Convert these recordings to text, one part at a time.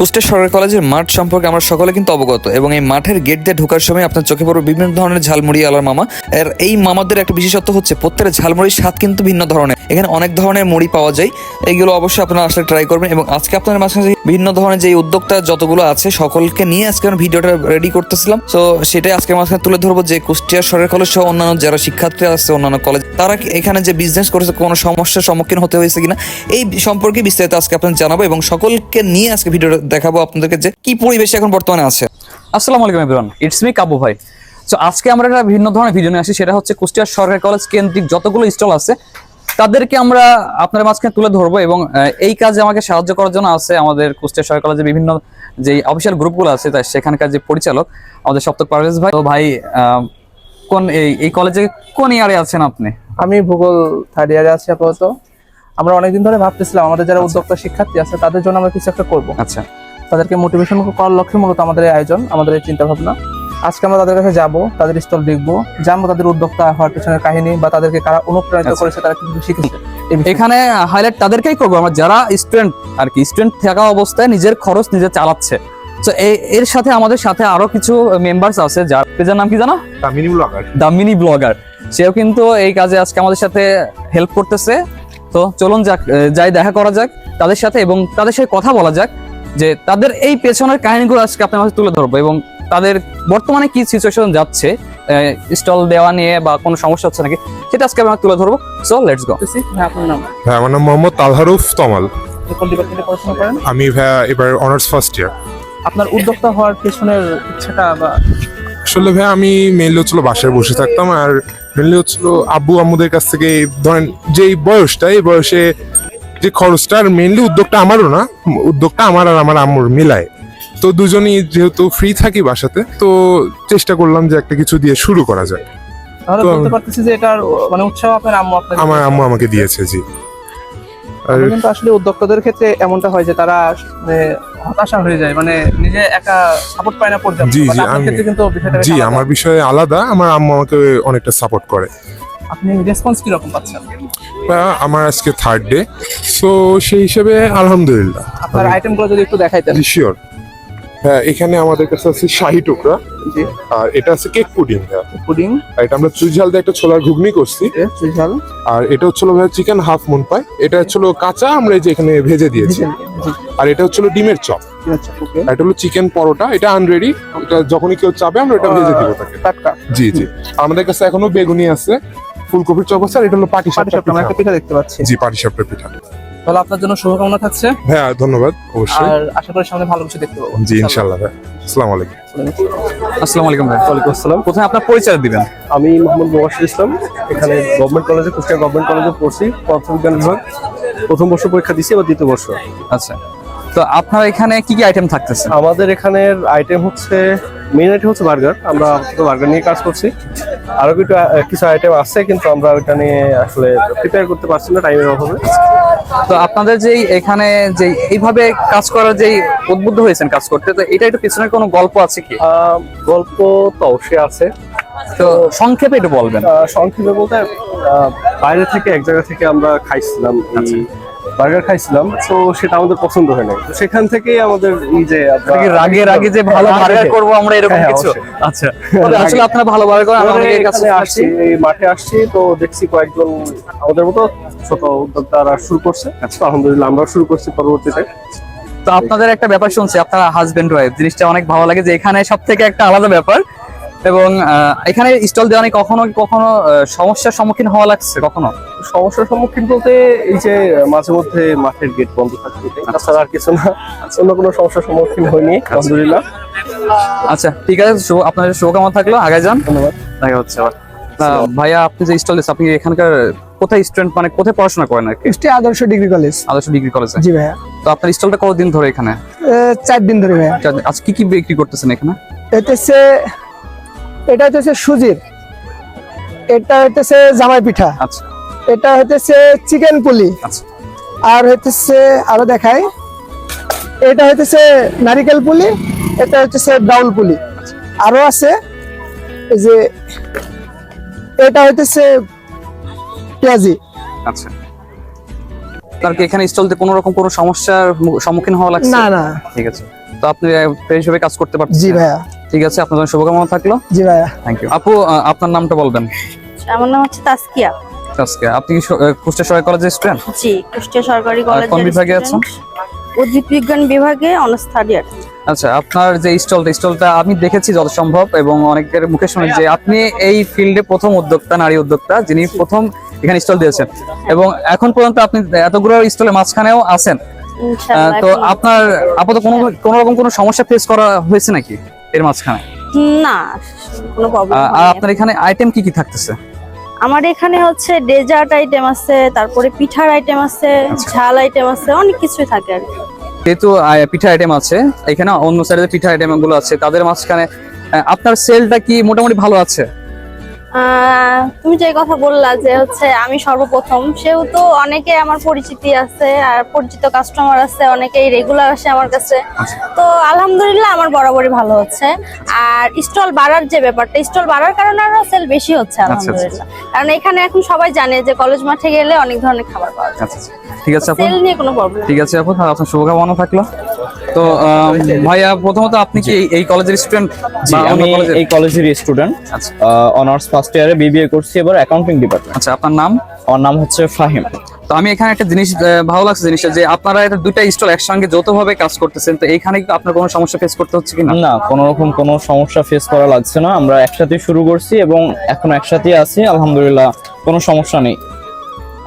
কুষ্টিয়া সরকারি কলেজের মাঠ সম্পর্কে আমরা সকলে কিন্তু অবগত এবং এই মাঠের গেট দিয়ে ঢোকার সময় আপনার চোখে পড়বে বিভিন্ন ধরনের ঝালমুড়ি, আলার মামা। আর এই মামাদের একটা বিশেষত্ব হচ্ছে প্রত্যেকটা ঝালমুড়ির স্বাদ কিন্তু ভিন্ন ধরনের। এখানে অনেক ধরনের মুড়ি পাওয়া যায়। এইগুলো অবশ্যই আপনারা আসলে ট্রাই করবেন এবং আজকে আপনাদের মাঝখানে ভিন্ন ধরনের যে উদ্যোক্তা যতগুলো আছে, সকলকে নিয়ে আজকে আমরা ভিডিওটা রেডি করতেছিলাম। তো সেটাই আজকে মাঝখানে তুলে ধরবো যে কুষ্টিয়া সরকারি কলেজ সহ অন্যান্য যারা শিক্ষার্থী আছে, অন্যান্য কলেজ তারা এখানে যে বিজনেস করেছে, কোনো সমস্যার সম্মুখীন হতে হয়েছে কিনা, এই সম্পর্কে বিস্তারিত আজকে আপনাদের জানাব এবং সকলকে নিয়ে আজকে ভিডিওটা দেখাবো আপনাদেরকে যে কি পরিবেশ এখন বর্তমানে আছে। আসসালামু আলাইকুম এভরিওয়ান ইটস মি কাবু ভাই। তো আজকে আমরা একটা ভিন্ন ধরনের ভিডিও নিয়ে আসি সেটা হচ্ছে কুষ্টিয়া সরকারি কলেজ কেন্দ্রিক যতগুলো স্টল আছে তাদেরকে আমরা আপনার মাঝখানে তুলে ধরবো এবং এই কাজে আমাকে সাহায্য করার জন্য আছে আমাদের কুষ্টিয়া সরকারি কলেজের বিভিন্ন যে অফিসিয়াল গ্রুপগুলো আছে তাই সেখানকার যে পরিচালক আমাদের সপ্তক পারভেজ ভাই। তো ভাই আহ, কোন এই এই কলেজে কোন ইয়ারে আছেন আপনি? আমি ভূগোল থার্ড ইয়ারে আছি আপাতত। আমরা অনেকদিন ধরে ভাবতেছিলাম আমাদের যারা উদ্যোক্তা শিক্ষার্থী আছে তাদের জন্য আমরা কিছু একটা করব। আচ্ছা। তাদেরকে মোটিভেশন করার লক্ষ্যে মূলত আমাদের এই আয়োজন আমাদের এই চিন্তা ভাবনা আজকে আমরা তাদের কাছে যাব তাদের স্থল দেখব জানব তাদের উদ্যোক্তা হওয়ার পেছনের কাহিনী বা তাদেরকে কারা অনুপ্রাণিত আচ্ছা। করেছে তারা কিছু শিখেছে। এখানে হাইলাইট তাদেরকেই করব আমরা যারা স্টুডেন্ট আর কি স্টুডেন্ট থাকা অবস্থায় নিজের খরচ নিজে চালাচ্ছে। তো এর সাথে আমাদের সাথে আরও কিছু মেম্বার্স আছে যার পেজের নাম কি জানো? The mini blogger. The mini blogger. সেও কিন্তু এই কাজে আজকে আমাদের সাথে হেল্প করতেছে। তো চলুন যাক যাই দেখা করা যাক তাদের সাথে এবং তাদের সাথে কথা বলা যাক যে তাদের এই পেছনের কাহিনীগুলো আজকে আপনার মাঝে তুলে ধরবো এবং তাদের বর্তমানে কি সিচুয়েশন যাচ্ছে স্টল দেওয়া নিয়ে বা কোনো সমস্যা হচ্ছে নাকি সেটা আজকে আমরা তুলে ধরবো। সো লেটস গো হ্যাঁ আপনার নাম? হ্যাঁ আমার নাম মোহাম্মদ তালহারুফ তমাল। পড়াশোনা করেন? আমি ভাইয়া এবার অনার্স ফার্স্ট ইয়ার আপনার উদ্যোক্তা হওয়ার পেছনের ইচ্ছাটা বা আসলে ভাইয়া আমি মেনলি হচ্ছিল বাসায় বসে থাকতাম আর মেনলি হচ্ছিল আব্বু আম্মুদের কাছ থেকে ধরেন যে এই বয়সটা এই বয়সে যে খরচটা আর মেনলি উদ্যোগটা আমারও না উদ্যোগটা আমার আর আমার আম্মুর মিলায়। তো দুজনই যেহেতু ফ্রি থাকি বাসাতে তো চেষ্টা করলাম যে একটা কিছু দিয়ে শুরু করা যায় তাহলে বলতে পারতেছি যে এটার মানে উৎসাহ আপনার আম্মু আমার আম্মু আমাকে দিয়েছে জি। কিন্তু আসলে উদ্যোক্তাদের ক্ষেত্রে এমনটা হয় যে তারা হতাশা হয়ে যায় মানে নিজে একা সাপোর্ট পায় না পর্যন্ত। জি, জি, আমি- কিন্তু জি আমার বিষয়ে আলাদা আমার আম্মু আমাকে অনেকটা সাপোর্ট করে। আপনি রেসপন্স কি রকম পাচ্ছেন আমার আজকে থার্ড ডে সো সেই হিসেবে আলহামদুলিল্লাহ। আপনার আইটেমগুলো যদি একটু দেখাইতেন। শিওর হ্যাঁ এখানে আমাদের কাছে আছে শাহি টুকরা। জি। আর এটা আছে কেক পুডিং পুডিং। আর এটা আমরা চুই ঝাল দিয়ে একটা ছোলার ঘুগনি করছি। সুইঝাল আর এটা হচ্ছিল ভাই চিকেন হাফ মুন পাই এটা হচ্ছিল কাঁচা আমরা এই যে এখানে ভেজে দিয়েছি। আর এটা হচ্ছিল ডিমের চপ। এটা হলো চিকেন পরোটা এটা আনরেডি এটা যখনই কেউ চাবে আমরা এটা ভেজে দিব তাকে। জি জি। আমাদের কাছে এখনও বেগুনি আছে ফুলকপির চপ আছে আর এটা হলো পাটি সাপটা পিঠা দেখতে পাচ্ছি। জি পাটি সাপটা পিঠা। তাহলে আপনার জন্য শুভকামনা থাকছে। হ্যাঁ ধন্যবাদ অবশ্যই। আর আশা করি সামনে ভালো কিছু দেখতে পাবো। জি ইনশাল্লাহ ভাই। আসসালামু আলাইকুম। আসসালামু আলাইকুম ভাই ওয়ালাইকুম আসসালাম। প্রথমে আপনার পরিচয় দিবেন। আমি মোহাম্মদ মোবাশির ইসলাম এখানে গভর্নমেন্ট কলেজে কুষ্টিয়া গভর্নমেন্ট কলেজে পড়ছি পদার্থবিজ্ঞান বিভাগ। প্রথম বর্ষ পরীক্ষা দিছি এবার দ্বিতীয় বর্ষ। আচ্ছা। তো আপনার এখানে কি কি আইটেম থাকতেছে? আমাদের এখানের আইটেম হচ্ছে মেইন আইটেম হচ্ছে বার্গার আমরা আপাতত বার্গার নিয়ে কাজ করছি। আরও কিছু কিছু আইটেম আছে কিন্তু আমরা ওইটা নিয়ে আসলে প্রিপেয়ার করতে পারছি না টাইমের অভাবে। তো আপনাদের যে এখানে যে এইভাবে কাজ করার যে উদ্বুদ্ধ হয়েছেন কাজ করতে তো এটা একটু পিছনের কোনো গল্প আছে কি? আহ, গল্প তো অবশ্যই আছে। তো সংক্ষেপে একটু বলবেন। সংক্ষেপে বলতে আহ, বাইরে থেকে এক জায়গা থেকে আমরা খাইছিলাম। বার্গার খাইছিলাম তো সেটা আমাদের পছন্দ হয় নাই। তো সেখান থেকেই আমাদের এই যে আমরা- কি রাগে রাগে যে ভালো বার্গার করব আমরা এরকম হ্যাঁ, কিছু? আচ্ছা। আসলে আপনারা ভালো বার্গার করেন আমরা অনেকের কাছে আসছি। এই মাঠে আসছি তো দেখছি কয়েকজন আমাদের মতো ছোট উদ্যোক্তারা শুরু করছে। আচ্ছা। তো আলহামদুলিল্লাহ আমরাও শুরু করছি পরবর্তীতে। তো আপনাদের একটা ব্যাপার শুনছি আপনারা হাজবেন্ড ওয়াইফ জিনিসটা অনেক ভালো লাগে যে এখানে সব থেকে একটা আলাদা ব্যাপার এবং এখানে স্টল দেওয়া নিয়ে কখনো কখনো সমস্যার সম্মুখীন হওয়া লাগছে কখনো? সমস্যার সম্মুখীন বলতে এই যে মাঝে মধ্যে মাঠের গেট বন্ধ থাকে তাছাড়া আর কিছু না। অন্য কোনো সমস্যার সম্মুখীন হয়নি আলহামদুলিল্লাহ। আচ্ছা ঠিক আছে আপনাদের শুভকামনা থাকল আগে যান। ধন্যবাদ। দেখা হচ্ছে আবার। ভাইয়া আপনি যে স্টল আপনি এখানকার কোথায় স্টুডেন্ট মানে কোথায় পড়াশোনা করেন আর কি? Adarsha degree college Adarsha degree college জি ভাইয়া। তো আপনার স্টলটা কতদিন ধরে এখানে? চার দিন ধরে ভাইয়া। আচ্ছা, আজ কি কি বিক্রি করতেছেন এখানে? হচ্ছে এটা হচ্ছে সুজির। এটা হইতেছে জামাই পিঠা। আচ্ছা। এটা হইতেছে চিকেন পুলি। আচ্ছা। আর হইতেছে আরও দেখাই। এটা হইতেছে নারিকেল পুলি এটা হইতেছে ডাউল পুলি। আরও আছে। যে এটা হইতেছে পেঁয়াজি। আচ্ছা। আপনার কি এখানে স্টলতে কোনো রকম কোনো সমস্যার সম্মুখীন হওয়া লাগছে? না না। ঠিক আছে। তো আপনি ফ্রেশ হিসেবে কাজ করতে পারছেন জি ভাইয়া। ঠিক আছে আপনার জন্য শুভকামনা থাকল। জি ভাইয়া। থ্যাংক ইউ আপু আপনার নামটা বলবেন? আমার নাম হচ্ছে তাসকিয়া। আজকে আপনি কি কুষ্টিয়া সরকারি কলেজের স্টুডেন্ট জি কুষ্টিয়া সরকারি কোন বিভাগে student। উদ্ভিদ বিজ্ঞান বিভাগে অনার্স থার্ড ইয়ার। আচ্ছা আপনার যে স্টলটা স্টলটা আমি দেখেছি যত সম্ভব এবং অনেকের মুখে শুনে যে আপনি এই ফিল্ডে প্রথম উদ্যোক্তা নারী উদ্যোক্তা যিনি প্রথম এখানে স্টল দিয়েছেন। এবং এখন পর্যন্ত আপনি এতগুলো স্টলের মাঝখানেও আছেন। আহ, তো আপনার আপাতত কোনো কোনো রকম কোনো সমস্যা ফেস করা হয়েছে নাকি? এর মাঝখানে? না কোনো প্রবলেম আর আপনার এখানে আইটেম কি কি থাকতেছে? আমার এখানে হচ্ছে ডেজার্ট আইটেম আছে তারপরে পিঠার আইটেম আছে আচ্ছা। ঝাল আইটেম আছে অনেক কিছুই থাকে আর কি। যেহেতু পিঠার পিঠা আইটেম আছে এখানে অন্য সাইডে পিঠা আইটেমগুলো আছে তাদের মাঝখানে আপনার সেলটা কি মোটামুটি ভালো আছে? তুমি যে কথা বললা যে হচ্ছে আমি সর্বপ্রথম সেহেতু অনেকে আমার পরিচিতি আছে আর পরিচিত কাস্টমার আছে অনেকেই রেগুলার আসে আমার কাছে। তো আলহামদুলিল্লাহ আমার বরাবরই ভালো হচ্ছে। আর স্টল বাড়ার যে ব্যাপারটা স্টল বাড়ার কারণে আরও সেল বেশি হচ্ছে আলহামদুলিল্লাহ। কারণ এখানে এখন সবাই জানে যে কলেজ মাঠে গেলে অনেক ধরনের খাবার পাওয়া যায়। আচ্ছা আচ্ছা। ঠিক আছে আপু। সেল নিয়ে কোনো প্রবলেম ঠিক আছে আপু আপনার শুভকামনা থাকল। তো ভাইয়া প্রথমত আপনি কি এই- কলেজের স্টুডেন্ট আমি এই কলেজের স্টুডেন্ট অনার্স ফার্স্ট ইয়ারে বিবিএ করছি এবার অ্যাকাউন্টিং ডিপার্টমেন্ট আচ্ছা আপনার নাম? আমার নাম হচ্ছে ফাহিম। তো আমি এখানে একটা জিনিস ভালো লাগছে জিনিসটা যে আপনারা এটা দুইটা স্টল একসঙ্গে যৌথভাবে কাজ করতেছেন তো এইখানে কি আপনার কোনো সমস্যা ফেস করতে হচ্ছে কিনা? না কোনো রকম কোনো সমস্যা ফেস করা লাগছে না। আমরা একসাথে শুরু করছি এবং এখন একসাথে আছি। আলহামদুলিল্লাহ কোনো সমস্যা নেই।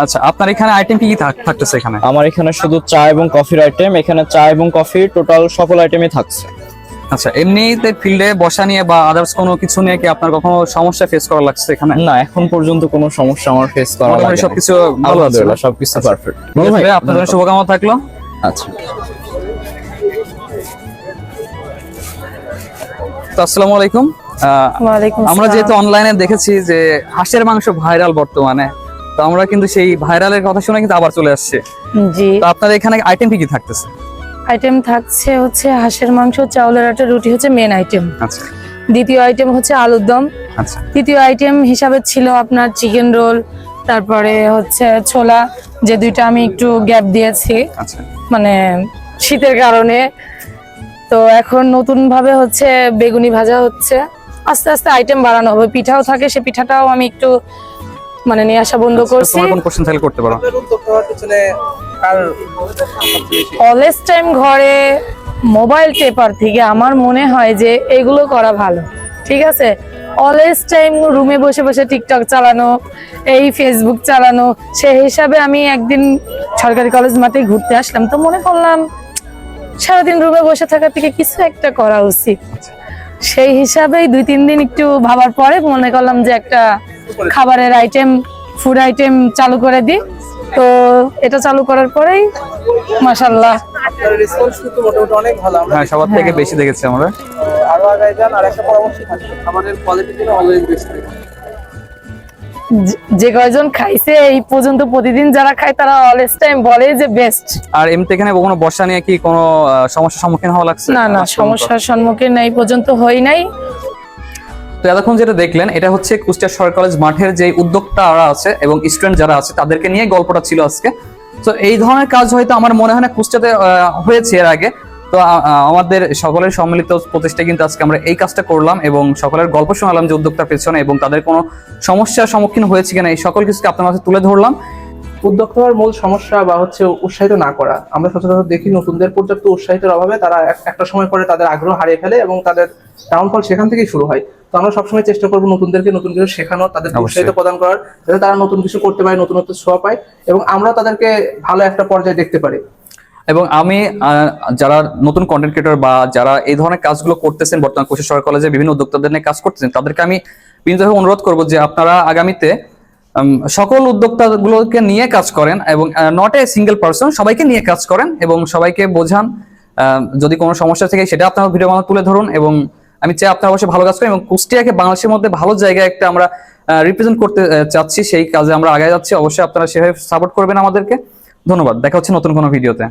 আচ্ছা আপনার এখানে আইটেম কি কি থাকতেছে এখানে? আমার এখানে শুধু চা এবং কফির আইটেম এখানে চা এবং কফি টোটাল সকল আইটেমই থাকছে। আচ্ছা এমনিতে ফিল্ডে বসা নিয়ে বা আদার্স কোনো কিছু নিয়ে কি আপনার কখনো সমস্যা ফেস করা লাগছে এখানে? না এখন পর্যন্ত কোনো সমস্যা আমার ফেস করা লাগে সবকিছু ভালো আছে আলহামদুলিল্লাহ সবকিছু পারফেক্ট ভাই, আপনার জন্য শুভকামনা থাকল। আচ্ছা। তো আসসালামু আলাইকুম। আহ, আমরা যেহেতু অনলাইনে দেখেছি যে হাঁসের মাংস ভাইরাল বর্তমানে। তো আমরা কিন্তু সেই ভাইরালের কথা শুনে কিন্তু আবার চলে আসছে। জি। তো আপনার এখানে আইটেম কি কি থাকতেছে? আইটেম থাকছে হচ্ছে হাঁসের মাংস চাউলের আটা রুটি হচ্ছে মেন আইটেম আচ্ছা। দ্বিতীয় আইটেম হচ্ছে আলুর দম। আচ্ছা। তৃতীয় আইটেম হিসাবে ছিল আপনার চিকেন রোল তারপরে হচ্ছে ছোলা যে দুইটা আমি একটু গ্যাপ দিয়েছি। আচ্ছা। মানে শীতের কারণে। তো এখন নতুন ভাবে হচ্ছে বেগুনি ভাজা হচ্ছে। আস্তে আস্তে আইটেম বাড়ানো হবে। পিঠাও থাকে সে পিঠাটাও আমি একটু মানে নিয়ে আসা বন্ধ করছি। তোমার কোন কোশ্চেন তাহলে করতে পারো? অলওয়েজ টাইম ঘরে মোবাইল টেপার থেকে আমার মনে হয় যে এগুলো করা ভালো ঠিক আছে? অলওয়েজ টাইম রুমে বসে বসে টিকটক চালানো এই ফেসবুক চালানো সেই হিসাবে আমি একদিন সরকারি কলেজ মাঠে ঘুরতে আসলাম তো মনে করলাম সারাদিন রুমে বসে থাকার থেকে কিছু একটা করা উচিত। সেই হিসাবেই দুই তিন দিন একটু ভাবার পরে মনে করলাম যে একটা খাবারের আইটেম ফুড আইটেম চালু করে দিই। তো এটা চালু করার পরেই আমরা হ্যাঁ সবার থেকে বেশি দেখেছি আমরা। আরও আগায় যান আর একটা পরামর্শ থাকবে। আমাদের কোয়ালিটি যেন অলওয়েজ বেস্ট থাকে। যে কয়জন খাইছে এই পর্যন্ত প্রতিদিন যারা খায় তারা অলওয়েজ টাইম বলে যে বেস্ট আর এমনি এখানে কোনো বসা নিয়ে কি কোনো সমস্যার সম্মুখীন হওয়া লাগছে? না না সমস্যার সম্মুখীন এই পর্যন্ত হই নাই। তো এতক্ষণ যেটা দেখলেন, এটা হচ্ছে কুষ্টিয়া সরকার কলেজ মাঠের যে উদ্যোক্তারা আছে এবং স্টুডেন্ট যারা আছে, তাদেরকে নিয়ে গল্পটা ছিল আজকে। তো এই ধরনের কাজ হয়তো আমার মনে হয় না কুষ্টিয়াতে হয়েছে এর আগে। তো আমাদের সকলের সম্মিলিত প্রচেষ্টা কিন্তু আজকে আমরা এই কাজটা করলাম এবং সকলের গল্প শোনালাম যে উদ্যোক্তার পেছনে এবং তাদের কোনো সমস্যার সম্মুখীন হয়েছে কিনা, এই সকল কিছুকে আপনার মাঝে তুলে ধরলাম। উদ্যোক্তার মূল সমস্যা বা হচ্ছে উৎসাহিত না করা। আমরা সচরাচর দেখি নতুনদের পর্যাপ্ত উৎসাহিতের অভাবে তারা এক- একটা সময় পরে তাদের আগ্রহ হারিয়ে ফেলে এবং তাদের ডাউনফল সেখান থেকেই শুরু হয়। তো আমরা সবসময় চেষ্টা করব নতুনদেরকে নতুন কিছু শেখানো তাদের উৎসাহিত প্রদান করার যাতে তারা নতুন কিছু করতে পারে নতুন নতুনত্ব ছোঁয়া পায় এবং আমরা তাদেরকে ভালো একটা পর্যায়ে দেখতে পারি। এবং আমি যারা নতুন কন্টেন্ট ক্রিয়েটর বা যারা এই ধরনের কাজগুলো করতেছেন বর্তমান কুশি সরকার কলেজে বিভিন্ন উদ্যোক্তাদের নিয়ে কাজ করতেছেন তাদেরকে আমি বিনীতভাবে অনুরোধ করব যে আপনারা আগামীতে সকল উদ্যোক্তাগুলোকে নিয়ে কাজ করেন এবং নট এ সিঙ্গেল পার্সন সবাইকে নিয়ে কাজ করেন এবং সবাইকে বোঝান। আহ, যদি কোনো সমস্যা থেকে সেটা আপনারা ভিডিও তুলে ধরুন এবং আমি চাই আপনার অবশ্যই ভালো কাজ করেন এবং কুষ্টিয়াকে বাংলাদেশের মধ্যে ভালো জায়গায় একটা আমরা রিপ্রেজেন্ট করতে চাচ্ছি, সেই কাজে আমরা আগে যাচ্ছি। অবশ্যই আপনারা সেভাবে সাপোর্ট করবেন আমাদেরকে। ধন্যবাদ। দেখা হচ্ছে নতুন কোনো ভিডিওতে